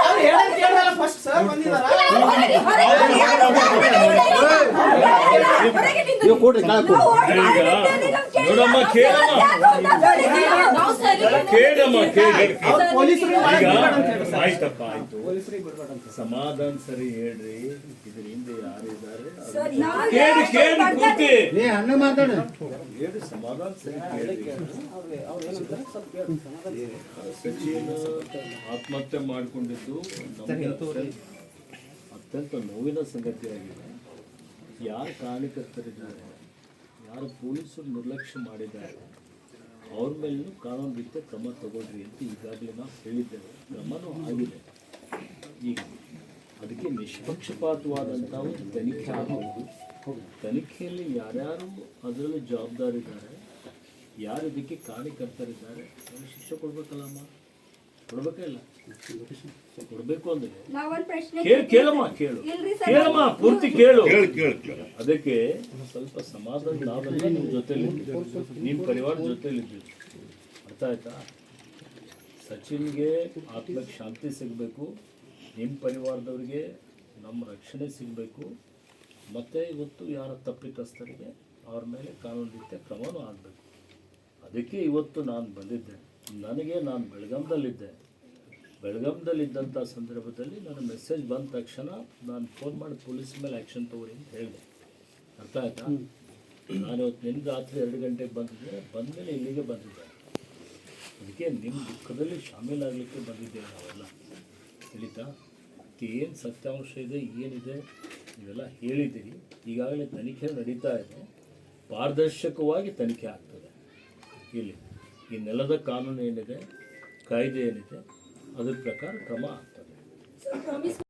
ಅವ್ರು ಹೇಳೋದ್ ಕೇಳಲ್ಲ ಫಸ್ಟ್ ಸರ್ ಬಂದಿದಾರ ನೋಡಮ್ಮ ಕೇಳಮ್ಮ. ಕೇಳಮ್ಮ. ಆಯ್ತಪ್ಪ ಆಯ್ತು. ಸಮಾಧಾನ ಸರಿ ಹೇಳ್ರಿ. ಇದ್ರ ಹಿಂದೆ ಯಾರಿದ್ದಾರೆ ಕೇಳಿ ಕೇಳಿ ಪೂರ್ತಿ. ನೀ ಹಣ್ಣು ಮಾತಾಡ. ಹೇಳಿ ಸಮಾಧಾನ ಸರಿ ಕೇಳಿ. ಸಚಿನ್ ಆತ್ಮಹತ್ಯೆ ಮಾಡಿಕೊಂಡಿದ್ದು ಅತ್ಯಂತ ನೋವಿನ ಸಂಗತಿಯಾಗಿದೆ. ಯಾರು ಕಾರಣಕರ್ತರಿದ್ದಾರೆ ಯಾರು ಪೊಲೀಸರು ನಿರ್ಲಕ್ಷ್ಯ ಮಾಡಿದ್ದಾರೆ, ಅವ್ರ ಮೇಲೂ ಕಾನೂನು ರೀತಿಯ ಕ್ರಮ ತಗೊಳ್ರಿ ಅಂತ ಈಗಾಗಲೇ ನಾವು ಹೇಳಿದ್ದೇವೆ. ಕ್ರಮನೂ ಆಗಿದೆ. ಈಗ ಅದಕ್ಕೆ ನಿಷ್ಪಕ್ಷಪಾತವಾದಂಥ ಒಂದು ತನಿಖೆ ಆಗಬಹುದು. ತನಿಖೆಯಲ್ಲಿ ಯಾರ್ಯಾರು ಅದರಲ್ಲಿ ಜವಾಬ್ದಾರಿದ್ದಾರೆ, ಯಾರು ಇದಕ್ಕೆ ಕಾರ್ಯಕರ್ತರಿದ್ದಾರೆ ಶಿಕ್ಷೆ ಕೊಡ್ಬೇಕಲ್ಲಮ್ಮ. ಕೊಡ್ಬೇಕೇ ಅಂದ್ರೆ. ನಾವೊಂದ್ ಪ್ರಶ್ನೆ ಕೇಳು ಕೇಳಮ್ಮ ಕೇಳು. ಇಲ್ರಿ ಸರ್, ಕೇಳಮ್ಮ ಪೂರ್ತಿ ಕೇಳು. ಕೇಳಿ ಕೇಳಿ ಕೇಳಿ. ಅದಕ್ಕೆ ಸ್ವಲ್ಪ ಸಮಾಧಾನ ನಾವೆಲ್ಲ ನಿಮ್ಮ ಜೊತೆಲಿ ನಿಮ್ಮ ಪರಿವಾರ ಜೊತೆಲಿ ಅರ್ಥ ಆಯ್ತಾ? ಸಚಿನ್ಗೆ ಆತ್ಮಕ್ಕೆ ಶಾಂತಿ ಸಿಗಬೇಕು. ನಿಮ್ಮ ಪರಿವಾರದವ್ರಿಗೆ ನಮ್ಮ ರಕ್ಷಣೆ ಸಿಗಬೇಕು. ಮತ್ತು ಇವತ್ತು ಯಾರ ತಪ್ಪಿತಸ್ಥರಿಗೆ ಅವ್ರ ಮೇಲೆ ಕಾನೂನು ರೀತಿಯ ಕ್ರಮವೂ ಆಗಬೇಕು. ಅದಕ್ಕೆ ಇವತ್ತು ನಾನು ಬಂದಿದ್ದೆ ನನಗೆ ನಾನು ಬೆಳಗಾಂದಲ್ಲಿದ್ದೆ ಬೆಳಗಾಂದಲ್ಲಿದ್ದಂಥ ಸಂದರ್ಭದಲ್ಲಿ ನನ್ನ ಮೆಸೇಜ್ ಬಂದ ತಕ್ಷಣ ನಾನು ಫೋನ್ ಮಾಡಿ ಪೊಲೀಸ್ ಮೇಲೆ ಆ್ಯಕ್ಷನ್ ತಗೋರಿ ಅಂತ ಹೇಳಿದೆ. ಅರ್ಥ ಆಯ್ತಾ? ನಾನು ಇವತ್ತು ನಿನ್ನ ರಾತ್ರಿ ಎರಡು ಗಂಟೆಗೆ ಬಂದಿದ್ದೆ. ಬಂದಮೇಲೆ ಇಲ್ಲಿಗೆ ಬಂದಿದ್ದೆ. ಅದಕ್ಕೆ ನಿಮ್ಮ ದುಃಖದಲ್ಲಿ ಶಾಮೀಲಾಗಲಿಕ್ಕೆ ಬಂದಿದ್ದೆ ನಾವೆಲ್ಲ. ತಿಳಿತಾ? ಏನು ಸತ್ಯಾಂಶ ಇದೆ ಏನಿದೆ ಇವೆಲ್ಲ ಹೇಳಿದ್ದೀರಿ. ಈಗಾಗಲೇ ತನಿಖೆ ನಡೀತಾ ಇದೆ. ಪಾರದರ್ಶಕವಾಗಿ ತನಿಖೆ ಆಗ್ತದೆ. ಇಲ್ಲಿ. ಈ ನೆಲದ ಕಾನೂನು ಏನಿದೆ ಕಾಯ್ದೆ ಏನಿದೆ ಅದ್ರ ಪ್ರಕಾರ ಕ್ರಮ ಆಗ್ತದೆ.